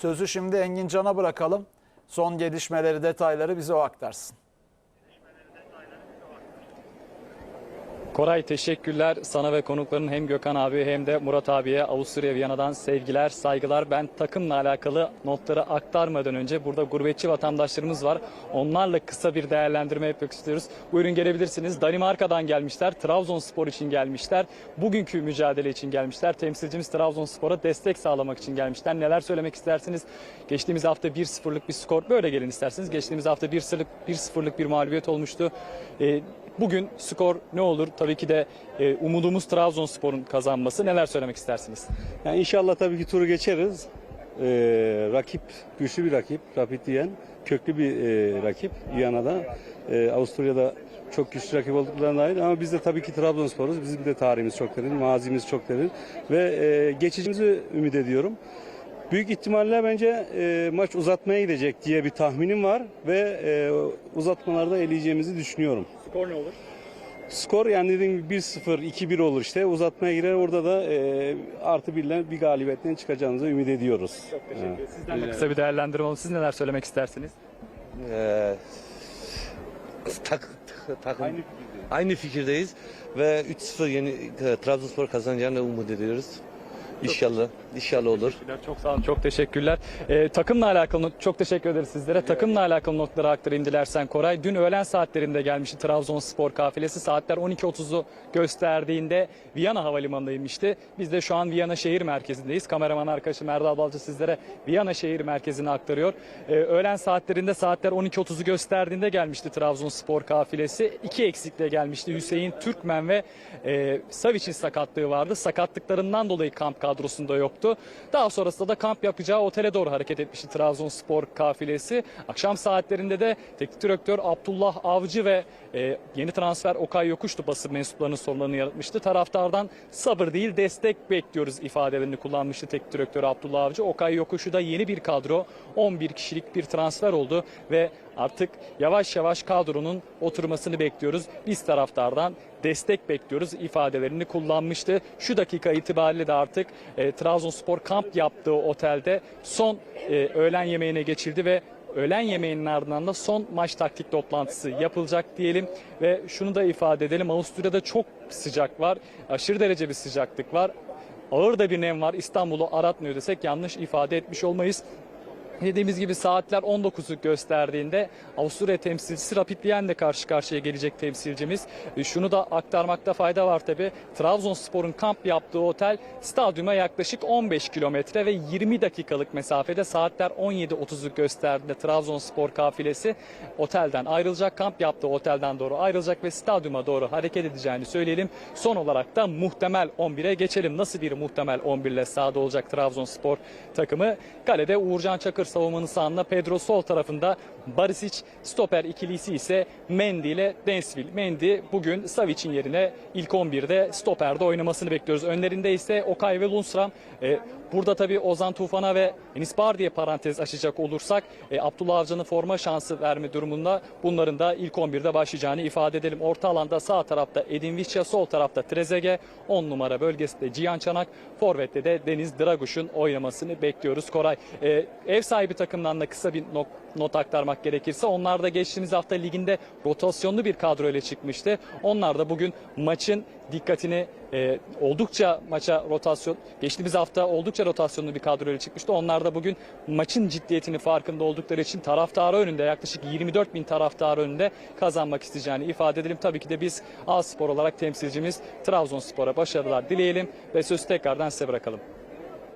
Sözü şimdi Engin Can'a bırakalım. Son gelişmeleri, detayları bize o aktarsın. Koray teşekkürler sana ve konukların hem Gökhan abi hem de Murat abiye Avusturya Viyana'dan sevgiler, saygılar. Ben takımla alakalı notları aktarmadan önce burada gurbetçi vatandaşlarımız var. Onlarla kısa bir değerlendirme yapmak istiyoruz. Buyurun gelebilirsiniz. Danimarka'dan gelmişler. Trabzonspor için gelmişler. Bugünkü mücadele için gelmişler. Temsilcimiz Trabzonspor'a destek sağlamak için gelmişler. Neler söylemek istersiniz? Geçtiğimiz hafta 1-0'lık bir skor. Böyle gelin isterseniz. Geçtiğimiz hafta 1-0'lık 1-0'lık bir mağlubiyet olmuştu. Ee, Bugün skor ne olur? Tabii ki de e, umudumuz Trabzonspor'un kazanması. Neler söylemek istersiniz? Yani inşallah tabii ki turu geçeriz. Ee, rakip güçlü bir rakip, Rapid diyen köklü bir e, rakip Viyana'da. Ee, Avusturya'da çok güçlü rakip olduklarına dair ama biz de tabii ki Trabzonspor'uz. Bizim de tarihimiz çok derin, mazimiz çok derin ve e, geçicimizi ümit ediyorum. Büyük ihtimalle bence e, maç uzatmaya gidecek diye bir tahminim var ve e, uzatmalarda eleyeceğimizi düşünüyorum. Skor ne olur? Skor yani dediğim gibi 1-0, 2-1 olur işte. Uzatmaya girer. Orada da e, artı birle bir galibiyetten çıkacağımızı ümit ediyoruz. Çok teşekkür Evet. ederim. Sizden de kısa bir değerlendirme alalım. Siz neler söylemek istersiniz? Ee, tak, takım aynı fikirdeyiz. ve 3-0 yeni e, Trabzonspor kazanacağını umut ediyoruz. İnşallah, inşallah olur. Çok sağ olun. Çok teşekkürler. Ee, takımla alakalı çok teşekkür ederiz sizlere. Takımla alakalı notları aktarayım dilersen Koray. Dün öğlen saatlerinde gelmişti Trabzonspor kafilesi. Saatler 12.30'u gösterdiğinde Viyana Havalimanı'na inmişti. Biz de şu an Viyana şehir merkezindeyiz. Kameraman arkadaşım Erdal Balcı sizlere Viyana şehir merkezini aktarıyor. Ee, öğlen saatlerinde saatler 12.30'u gösterdiğinde gelmişti Trabzonspor kafilesi. İki eksikle gelmişti. Hüseyin Türkmen ve e, Savic'in sakatlığı vardı. Sakatlıklarından dolayı kamp kadrosunda yoktu. Daha sonrasında da kamp yapacağı otele doğru hareket etmişti Trabzonspor kafilesi. Akşam saatlerinde de teknik direktör Abdullah Avcı ve e, yeni transfer Okay Yokuştu basın mensuplarının sorularını yaratmıştı. Taraftardan sabır değil destek bekliyoruz ifadelerini kullanmıştı teknik direktör Abdullah Avcı. Okay Yokuşu da yeni bir kadro 11 kişilik bir transfer oldu ve artık yavaş yavaş kadronun oturmasını bekliyoruz. Biz taraftardan destek bekliyoruz ifadelerini kullanmıştı. Şu dakika itibariyle de artık e, Trabzonspor kamp yaptığı otelde son e, öğlen yemeğine geçildi ve öğlen yemeğinin ardından da son maç taktik toplantısı yapılacak diyelim ve şunu da ifade edelim Avusturya'da çok sıcak var. Aşırı derece bir sıcaklık var. Ağır da bir nem var. İstanbul'u aratmıyor desek yanlış ifade etmiş olmayız. Dediğimiz gibi saatler 19'u gösterdiğinde Avusturya temsilcisi Rapid Wien'le karşı karşıya gelecek temsilcimiz. E, Şunu da aktarmakta fayda var tabi. Trabzonspor'un kamp yaptığı otel stadyuma yaklaşık 15 kilometre ve 20 dakikalık mesafede saatler 17.30'u gösterdiğinde Trabzonspor kafilesi otelden ayrılacak. Kamp yaptığı otelden doğru ayrılacak ve stadyuma doğru hareket edeceğini söyleyelim. Son olarak da muhtemel 11'e geçelim. Nasıl bir muhtemel 11 ile sahada olacak Trabzonspor takımı? Kalede Uğurcan Çakır savunmanın sağında Pedro sol tarafında Barisic stoper ikilisi ise Mendy ile Densville. Mendy bugün Savic'in yerine ilk 11'de stoperde oynamasını bekliyoruz. Önlerinde ise Okay ve Lundstram. Ee, burada tabii Ozan Tufan'a ve Enis Bar diye parantez açacak olursak e, Abdullah Avcı'nın forma şansı verme durumunda bunların da ilk 11'de başlayacağını ifade edelim. Orta alanda sağ tarafta Edin Visca, sol tarafta Trezeguet, 10 numara bölgesinde Cihan Çanak, forvette de Deniz Draguş'un oynamasını bekliyoruz. Koray, e, ev sahibi takımdan da kısa bir not, not aktarmak gerekirse onlar da geçtiğimiz hafta liginde rotasyonlu bir kadro ile çıkmıştı. Onlar da bugün maçın dikkatini e, oldukça maça rotasyon geçtiğimiz hafta oldukça rotasyonlu bir kadro ile çıkmıştı. Onlar da bugün maçın ciddiyetini farkında oldukları için taraftarı önünde yaklaşık 24 bin taraftarı önünde kazanmak isteyeceğini ifade edelim. Tabii ki de biz A Spor olarak temsilcimiz Trabzonspor'a başarılar dileyelim ve sözü tekrardan size bırakalım.